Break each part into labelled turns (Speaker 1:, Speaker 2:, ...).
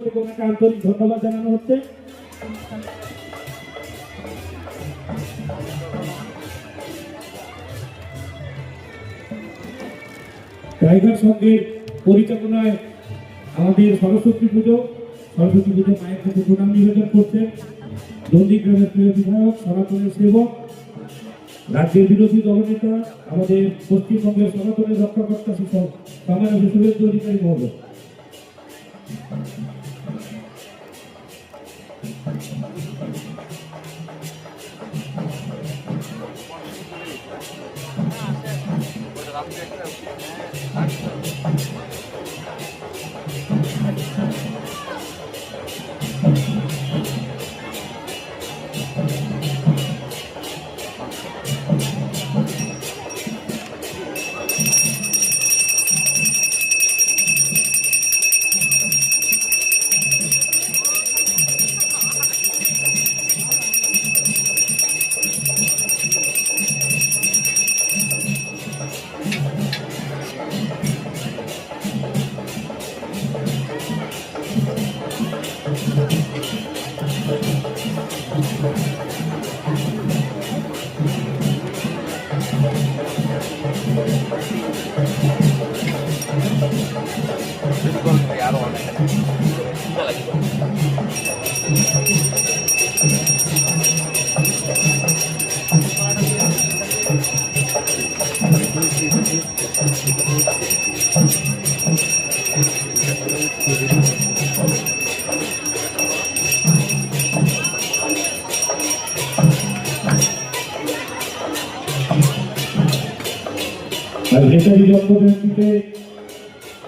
Speaker 1: ওনাকে ধন্যবাদ জানানো হচ্ছে। টাইগার সংঘের পরিচালনায় আমাদের সরস্বতী পুজো সরস্বতী পুজো মায়ের কাছে প্রণাম নিবেদন করছেন নন্দীগ্রামের প্রিয় বিধায়ক, সনাতনের সেবক, রাজ্যের বিরোধী দলনেতা, আমাদের পশ্চিমবঙ্গের সনাতনের রক্ষাকর্তা শিক্ষক, বাংলাদেশের শুভেচ্ছা অধিকারী মহোদয়।
Speaker 2: Thank you. ya lo van a dejar. Nada, Al jefe de los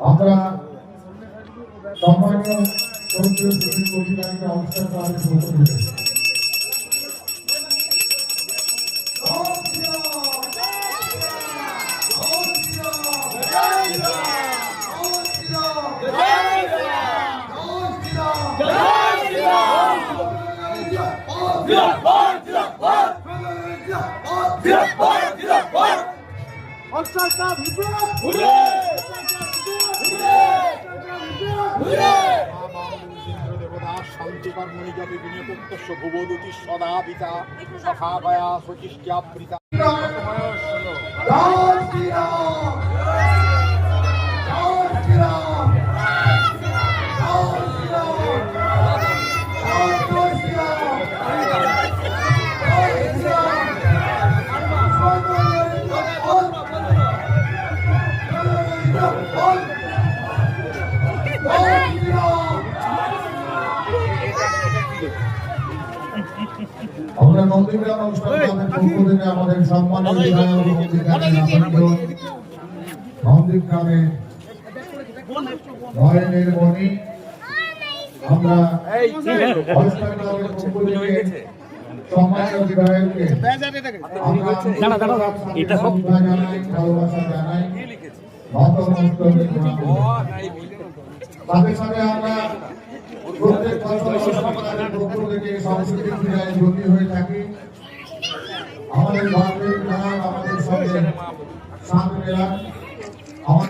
Speaker 2: আমরা সম্মানীয় শ্রদ্ধেয় সুজিত অধিকারীকে অনুষ্ঠান করার সুযোগ
Speaker 3: বিনিয়োগস্য ভুবদতি সদা পিতা সখা ভয়া
Speaker 2: জয় আমরা নন্দীগ্রাম অনুষ্ঠান আমাদের সম্মানিত নন্দীগ্রামে নয়নের মণি আমরা সম্মানিত বিধায়ককে ভালোবাসা জানাই। সাথে আমরা সাংস্কৃতিক ক্রীড়ায় ব্রতী হয়ে থাকি আমাদের বিধায়ক আমাদের সঙ্গে সাত মেলা